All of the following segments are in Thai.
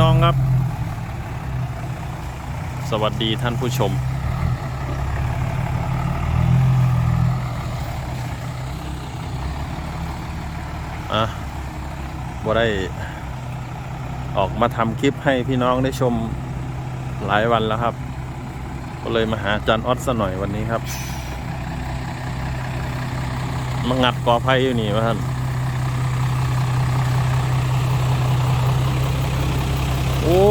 น้องครับ สวัสดีท่านผู้ชม อะบ่ได้ ออกมาทำคลิปให้พี่น้องได้ชมหลายวันแล้วครับ ก็เลยมาหาจันออดซะหน่อยวันนี้ครับมางัดกอไผ่อยู่นี่วะท่าน โอ้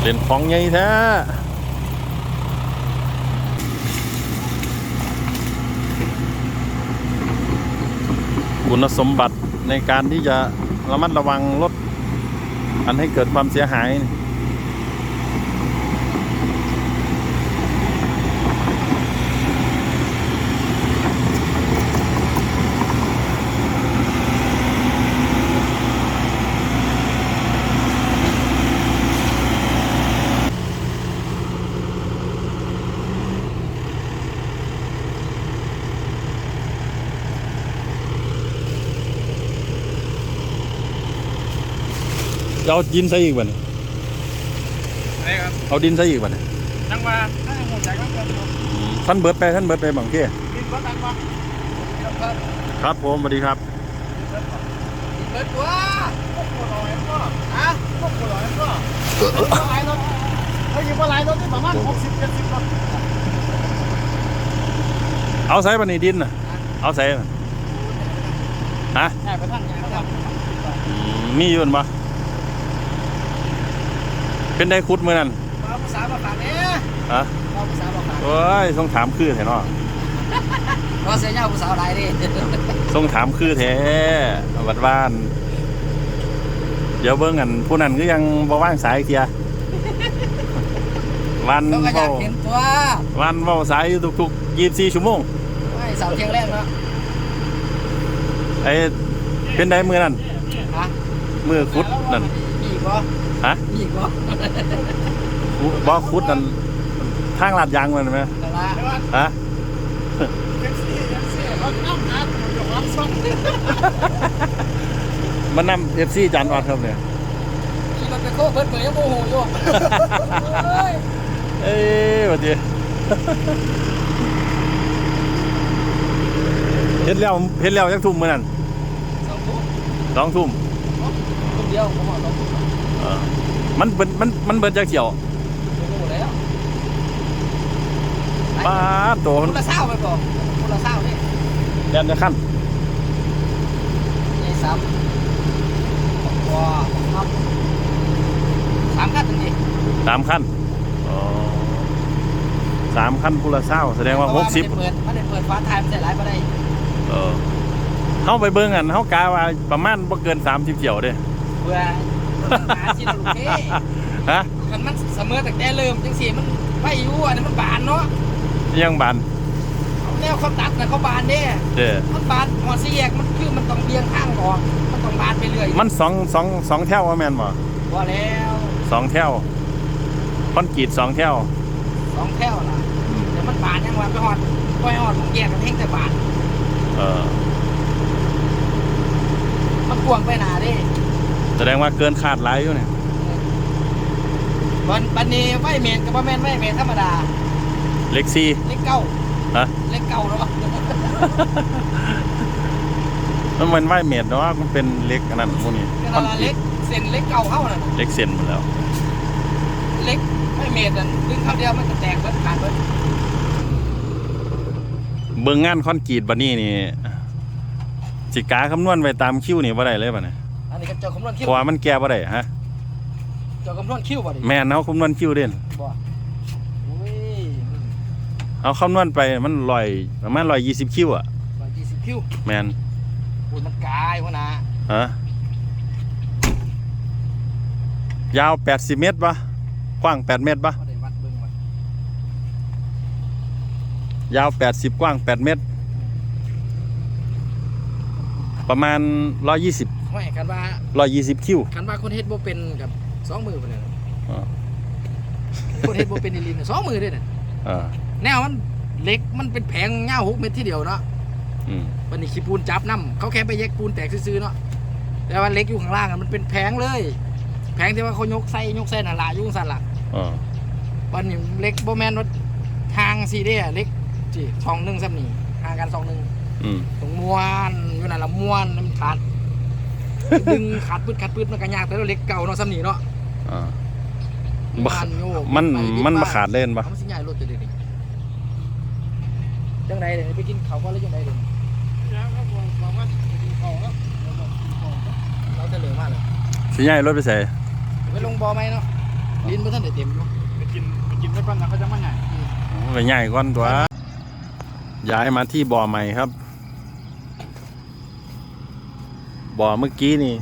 เล่นของใหญ่แท้คุณสมบัติในการที่จะระมัดระวังรถอันให้เกิดความเสียหาย เอาดินใส่อีกบ่เนี่ยนี่ครับเอาดินใส่อีกบ่เนี่ยจังหวะถ้าหัวใจก็เกินอยู่ท่านเบิดไปท่านเบิดไปบางทีกินก็ตังวะเดี๋ยวเพิ่มครับผมสวัสดีครับเบิดตัวพวกบัวลอยก็ฮะพวกบัวลอยก็บัวลอยรถเขายิงบัวลอยรถที่ประมาณหกสิบเจ็ดสิบรถเอาใส่บันนี้ดินน่ะเอาใส่น่ะฮะใช่ไปทางไหนครับอืมมีอยู่บ่ เป็นได้คุดมือนั่นมาภาษาบอกฝากเนี่ยฮะมาภาษาบอกฝากโอ้ยต้องถามคือแท้เนาะว่าเสียยาภาษาอะไรดิต้องถามคือแท้วัดบ้าน เดี๋ยวเบิ่งกันผู้นั้นก็ยังบ่ว่างสายอีกเทียวันต้องกระยาเว้ากเห็นตัววันเว้าสายอยู่ทุกๆ24ชั่วโมงไม่เสาเทียงแรกเนาะไอ้เป็นได้มือนั่นฮะมือคุดนั่นอีกบ่ ฮะอีกบ่คุบ่คุดนั่นทางลาดยางมันไหมแต่ละฮะมันนำเอฟซีจานออดครับเนี่ยขี่รถไปโค้เบิดเผยยังโมโหอยู่เฮ้ยเอ้ยวันดีเฮ็ดแล้วเฮ็ดแล้วยักทุ่มมือนั่นสองทุ่มสองทุ่มทุ่มเดียวผมบอกสองทุ่มเออ มันเบิดมันมันเบิดจากเขียวโมโหแล้วป้าดตัวคมันนละเศร้าไปก่อนคนละเศร้านี่แดนจะขั้นยายซ้ำว้าครับสามขั้นตรงนี้สามขั้นอ๋อสามขั้นพุละเศร้าแสดงว่าหกสิบเปิดไม่ได้เปิดฟ้าไทยมันใส่หลายมาได้เออเข้าไปเบิ่งกันเขากาว่าประมาณบ่เกินสามสิบเขียวเด้เพื่อ หาชิ้นลูกเฮ้ฮะมันมันเสมอแต่แต่เริ่มจังสีมันไม่อยู่อันนี้มันบานเนาะยังบานแนวเขาตัดนะเขาบานเด้เด้อมันบานหัวเสียกมันคือมันต้องเบี่ยงข้างออกมันต้องบานไปเรื่อยมันสองสองสองแถวว่าแม่นบ่พอแล้วสองแถวคอนกรีตสองแถวสองแถวล่ะเดี๋ยวมันบานยังวะไปหอดไปหอดผมแยกมันเพ่งแต่บานเออมันกวางไปหนาเด้ แสดงว่าเกินคาดหลายอยู่เนี่ยบันบันนี้ไวเมนกับว่าแมนไวเมนธรรมดา เล็กซี่เล็กเก้าฮะเล็กเก้าแล้ววะมันเหมือนไวเมดเนาะมันเป็นเล็กอันนั้นพวกนี้ก็คอนนั่นกรีเล็ตกเส้นเล็กเก่าเข้าน่ะเล็กเส้นหมดแล้ว เล็กไวเมนนั่นดึงเข้าเดียวมันก็แตกเบิดขาดเบิดเบิ่งงานคอนกรีตบัดนี้นี่สิกาคำนวณไว้ตามคิวนี่บ่ได้เลยบัดนี้ อันนี้ก็เจ้าคำนวณคิเพวราะว่ามันแก้บ่ได้ฮะเจ้าคำนวณคิวบ่ดิแม่นเฮาคำนวณคิวเด่นบ่อุ้ยเอาคำนวณไปมันร้อยประมาณ120คิวอะร้อยยี่สิบคิวแม่นอุ้ยมันกายหัวหน้าฮะยาว80เมตรปะกว้าง8เมตรปะ บ่ได้วัดเบิ่งว่ายาว 80 กว้าง 8 เมตร ประมาณ 120 ไม่กันว่า120คิวกันว่าคนเฮ็ดบ่เป็นกับสองมือพุ่นน่ะอ่าคนเฮ็ดบ่เป็นอีหลีน่ะสองมือเด้น่ะอ่าแนวมันเหล็กมันเป็นแผงยาว6เมตรทีเดียวเนาะอืมวันนี้ขี้ปูนจับน้ำเขาแค่ไปแยกปูนแตกซื่อๆเนาะแต่ว่าเล็กอยู่ข้างล่างอะมันเป็นแผงเลย แผงที่ว่าเขายกไส้ยกไส้น่ะละอยุ่จั่งสันหลักอ่าวันนี้เล็กโบแมนรถทางซีเดียเล็กจีสองหนึ่งซ้ำนี่ห่างกันสองหนึ่งอืมตรงม้วนอยู่นั่นละม้วนน้ำขาด ดึงขาดปืดขาดปืดมันก็ยากแต่เราเล็กเก่าเนาะซ้ำนี่เนาะอ่าบ้านโยกมันไปยึดมันบ้มาขาดเล่นปะเขาสิใหญ่รถจะเด็ดจังไรเดี๋ยวไปกินเขาวก็แล้วจังไรเดี๋ยวแล้วก็บอกบอกว่าจะกินข้าวแล้วเราบอกกินข้าวแล้วเราจะเหลือมากเลยสิย้ายรถไปใส่ไปลงบอไหมเนาะลิ้นเพื่อนเดี๋ยวเต็มอยู่ไปกินไปกินได้ก่อนนะเขาจะมาไงไปย้ายก่อนตัวย้ายมาที่บ่อใหม่ครับ บ่อเมื่อกี้นี่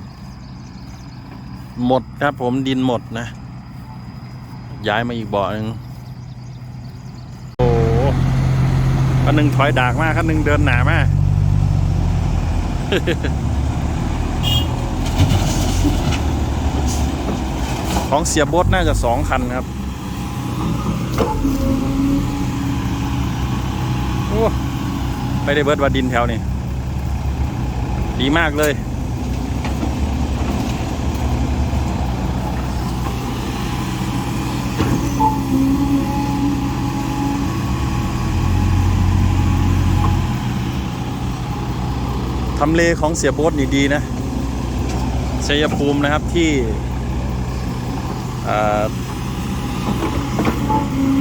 หมดครับผมดินหมดนะ ย้ายมาอีกบ่อหนึ่งโอ้คันหนึ่งถอยดากมากคันหนึ่งเดินหนามากของเสียโบดน่าจะสองคันครับ โอ้ไม่ได้เบิดว่าดินแถวนี้ ดีมากเลย ทำเลของเสียโบ๊ทนี่ดีนะชัยภูมินะครับที่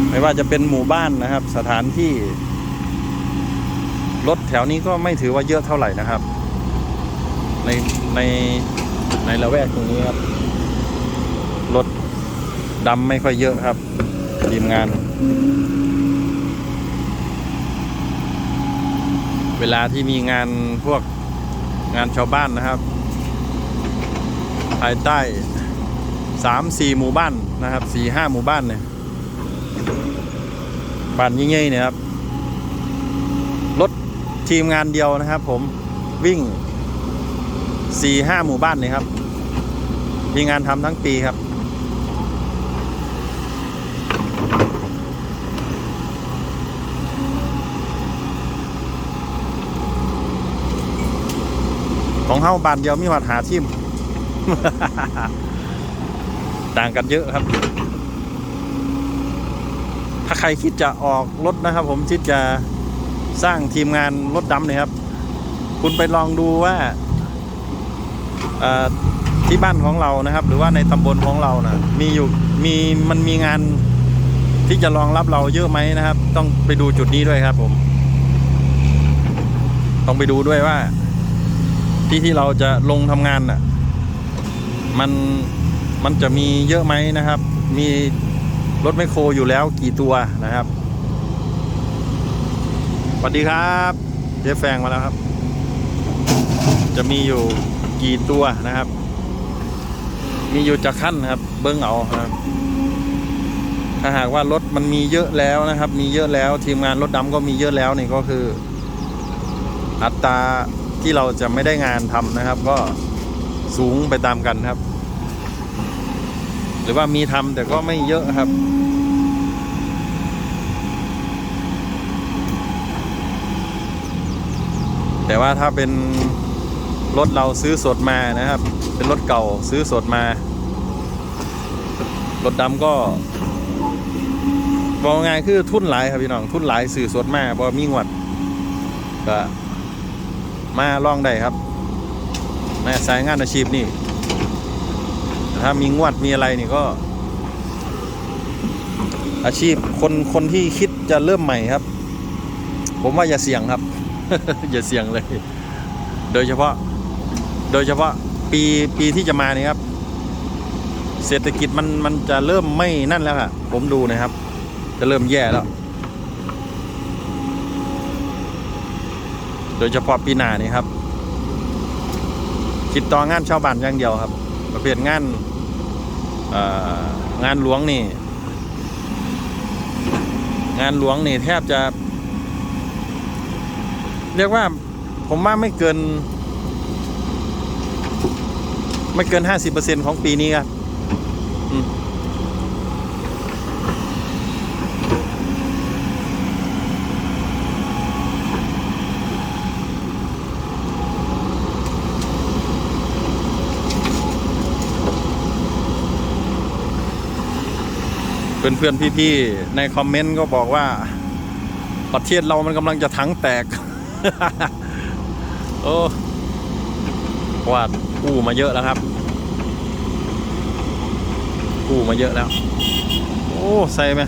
ไม่ว่าจะเป็นหมู่บ้านนะครับ สถานที่ รถแถวนี้ก็ไม่ถือว่าเยอะเท่าไหร่นะครับ ในในในละแวกตรงนี้ครับ รถดำไม่ค่อยเยอะครับทีมงาน เวลาที่มีงานพวก งานชาวบ้านนะครับ ภายใต้สามสี่หมู่บ้านนะครับสี่ห้าหมู่บ้านเนี่ยบ้านยิ่งๆเนี่ยครับรถทีมงานเดียวนะครับ ผมวิ่งสี่ห้าหมู่บ้านเนี่ยครับ มีงานทำทั้งปีครับ ของเฮาบานเดียวมีวัดหาทิมต่างกันเยอะครับ ถ้าใครคิดจะออกรถนะครับ ผมคิดจะสร้างทีมงานรถดำเนี่ยครับ คุณไปลองดูว่าที่บ้านของเรานะครับ หรือว่าในตำบลของเรานะมีอยู่มีมันมีงานที่จะรองรับเราเยอะไหมนะครับ ต้องไปดูจุดนี้ด้วยครับ ผม ต้องไปดูด้วยว่า ที่ที่เราจะลงทำงานน่ะ มันมันจะมีเยอะไหมนะครับ มีรถไมโครอยู่แล้วกี่ตัวนะครับสวัสดีครับเจ๊แฟงมาแล้วครับ จะมีอยู่กี่ตัวนะครับ มีอยู่จะขั้นนะครับ เบิ้งเอาครับ ถ้าหากว่ารถมันมีเยอะแล้วนะครับ มีเยอะแล้ว ทีมงานรถดำก็มีเยอะแล้วนี่ก็คือ อัตรา ที่เราจะไม่ได้งานทำนะครับ ก็สูงไปตามกันครับ หรือว่ามีทำแต่ก็ไม่เยอะครับแต่ว่าถ้าเป็นรถเราซื้อสดมานะครับ เป็นรถเก่าซื้อสดมา รถดำก็บอกง่ายคือทุนหลายครับพี่น้อง ทุนหลายซื้อสดมาบ่มีงวดก็ มาลองได้ครับในสายงานอาชีพนี่ถ้ามีงวดมีอะไรนี่ก็ อาชีพคนคนที่คิดจะเริ่มใหม่ครับ ผมว่าอย่าเสี่ยงครับ อย่าเสี่ยงเลย โดยเฉพาะ โดยเฉพาะปีปีที่จะมานี่ครับ เศรษฐกิจมันมันจะเริ่มไม่นั่นแล้วค่ะผมดูนะครับ จะเริ่มแย่แล้ว โดยเฉพาะปีหน้านี่ครับคิดต่องานชาวบ้านอย่างเดียวครับ ประเภทงานเอ่องานหลวงนี่ งานหลวงนี่แทบจะ เรียกว่าผมว่าไม่เกิน ไม่เกินห้าสิบเปอร์เซ็นของปีนี้ครับ เพื่อนๆพี่ๆในคอมเมนต์ก็บอกว่า ประเทศเรามันกำลังจะถังแตก โอ้วาะว่ากู้มาเยอะแล้วครับกู้มาเยอะแล้ว โอ้ ใส่ไหม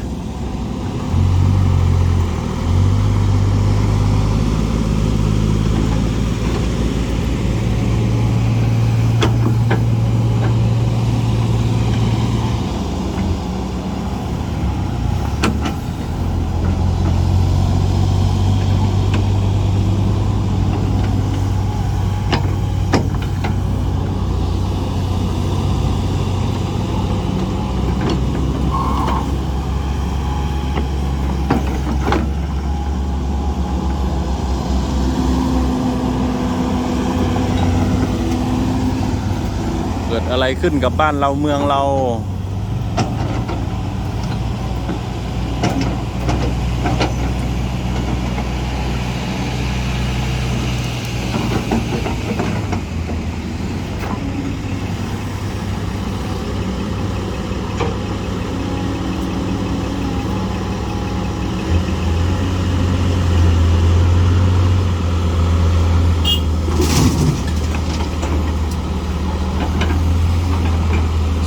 ขึ้นกับบ้านเราเมืองเรา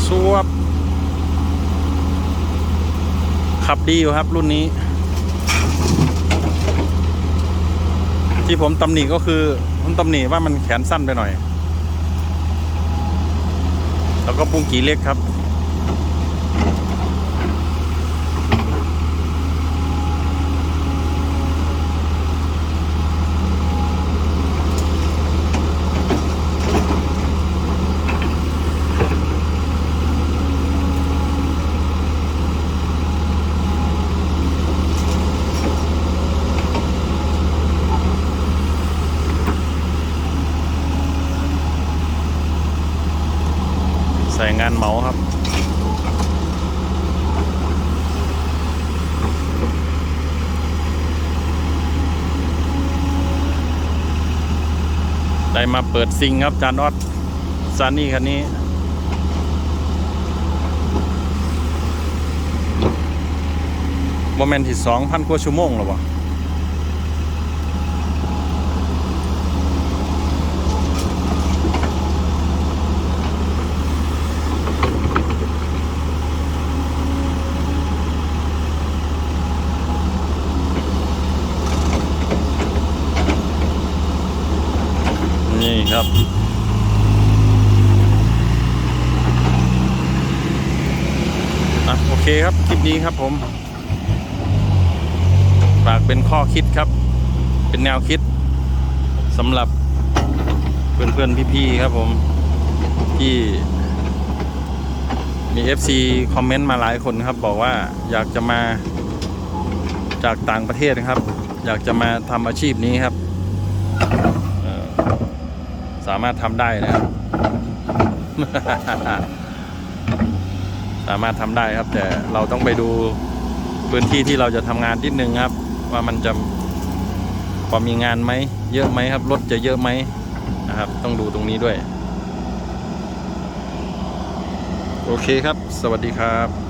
สวบ ขับดีอยู่ครับ รุ่นนี้ ที่ผมตำหนิก็คือผมตำหนิว่ามันแขนสั้นไปหน่อย แล้วก็ปุ้งกีเล็กครับ งานเมาครับ ได้มาเปิดซิงครับจานออดซานี่คันนี้โมเมนต์ที่สองพันกว่าชั่วโมงแล้ววะ นี่ครับ อะ โอเคครับ คลิปนี้ครับผม ฝากเป็นข้อคิดครับ เป็นแนวคิดสำหรับเพื่อนๆ พี่ ๆ ครับผม ที่มี FC คอมเมนต์มาหลายคนครับ บอกว่าอยากจะมาจากต่างประเทศนะครับ อยากจะมาทำอาชีพนี้ครับ สามารถทำได้นะครับ สามารถทำได้ครับ แต่เราต้องไปดูพื้นที่ที่เราจะทำงานนิดนึงครับ ว่ามันจะพอมีงานไหมเยอะไหมครับรถจะเยอะไหมนะครับ ต้องดูตรงนี้ด้วย โอเคครับ สวัสดีครับ